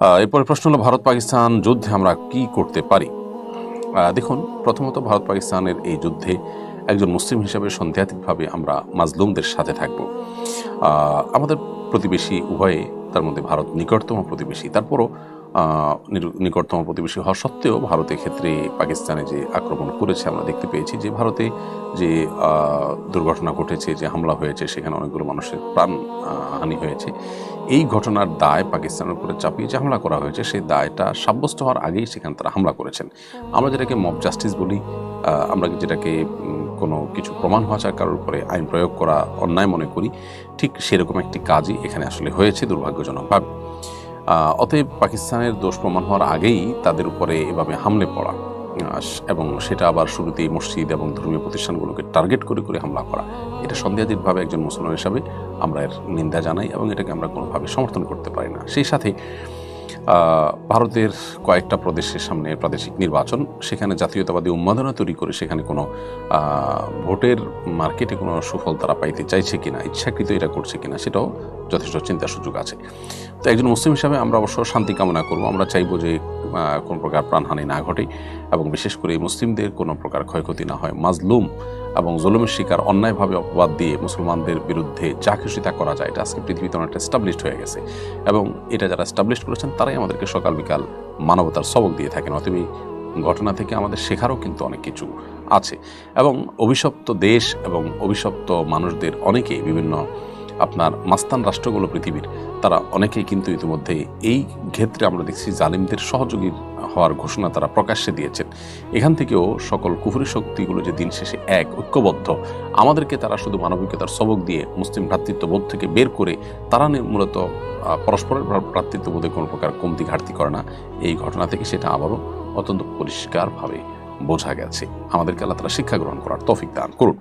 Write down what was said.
এরপরে প্রশ্ন হলো, ভারত পাকিস্তান যুদ্ধে আমরা কি করতে পারি? দেখুন, প্রথমত ভারত পাকিস্তানের এই যুদ্ধে একজন মুসলিম হিসাবে সন্দেহাতীতভাবে আমরা মাজলুমদের সাথে থাকব। আমাদের প্রতিবেশী উভয়ে, তার মধ্যে ভারত নিকটতম প্রতিবেশী। তারপরও নিকটতম প্রতিবেশী হওয়া সত্ত্বেও ভারতের ক্ষেত্রে পাকিস্তানে যে আক্রমণ করেছে, আমরা দেখতে পেয়েছি যে ভারতে যে দুর্ঘটনা ঘটেছে, যে হামলা হয়েছে, সেখানে অনেকগুলো মানুষের প্রাণ হানি হয়েছে। এই ঘটনার দায় পাকিস্তানের উপরে চাপিয়ে যে হামলা করা হয়েছে, সেই দায়টা সাব্যস্ত হওয়ার আগেই সেখানে তারা হামলা করেছেন। আমরা যেটাকে মব জাস্টিস বলি আমরা যেটাকে কোনো কিছু প্রমাণ হওয়া যায় কারোর উপরে আইন প্রয়োগ করা অন্যায় মনে করি, ঠিক সেরকম একটি কাজই এখানে আসলে হয়েছে, দুর্ভাগ্যজনকভাবে। অতএব পাকিস্তানের দোষ প্রমাণ হওয়ার আগেই তাদের উপরে এভাবে হামলে পড়া এবং সেটা আবার শুরুতেই মসজিদ এবং ধর্মীয় প্রতিষ্ঠানগুলোকে টার্গেট করে করে হামলা করা। এটা সন্দেহাতীতভাবে একজন মুসলমান হিসাবে আমরা এর নিন্দা জানাই এবং এটাকে আমরা কোনোভাবে সমর্থন করতে পারি না। সেই সাথে ভারতের কয়েকটা প্রদেশের সামনে প্রাদেশিক নির্বাচন, সেখানে জাতীয়তাবাদী উন্মাদনা তৈরি করে সেখানে কোনো ভোটের মার্কেটে কোনো সুফল তারা পাইতে চাইছে কিনা, ইচ্ছাকৃত এটা করছে কিনা সেটাও যথেষ্ট চিন্তার সুযোগ আছে। তো একজন মুসলিম হিসাবে আমরা অবশ্য শান্তি কামনা করব। আমরা চাইব যে কোনো প্রকার প্রাণহানি না ঘটে এবং বিশেষ করে মুসলিমদের কোনো প্রকার ক্ষয়ক্ষতি না হয়। মাজলুম এবং জুলুমের শিকার অন্যায়ভাবে অপবাদ দিয়ে মুসলমানদের বিরুদ্ধে যা খুশি তা করা যায়। এটা আজকে পৃথিবীতে অনেকটা স্টাবলিশড হয়ে গেছে এবং এটা যারা স্টাবলিশ করেছেন, তারাই আমাদেরকে সকাল বিকাল মানবতার সবক দিয়ে থাকেন। অতএব ঘটনা থেকে আমাদের শেখারও কিন্তু অনেক কিছু আছে। এবং অভিশপ্ত দেশ এবং অভিশপ্ত মানুষদের অনেকেই বিভিন্ন আপনার মাস্তান রাষ্ট্রগুলো পৃথিবীর, তারা অনেকেই কিন্তু ইতিমধ্যে এই ক্ষেত্রে আমরা দেখছি জালিমদের সহযোগী হওয়ার ঘোষণা তারা প্রকাশ্যে দিয়েছেন। এখান থেকেও সকল কুফুরি শক্তিগুলো যে দিন শেষে এক, ঐক্যবদ্ধ, আমাদেরকে তারা শুধু মানবিকতার সবক দিয়ে মুসলিম ভ্রাতৃত্ববোধ থেকে বের করে তারা মূলত পরস্পরের ভ্রা- ভ্রাতৃত্ববোধে কোনো প্রকার কমতি ঘাটতি করে না। এই ঘটনা থেকে সেটা আবারও অত্যন্ত পরিষ্কারভাবে বোঝা গেছে। আমাদেরকে আল্লাহ তারা শিক্ষা গ্রহণ করার তৌফিক দান করুন।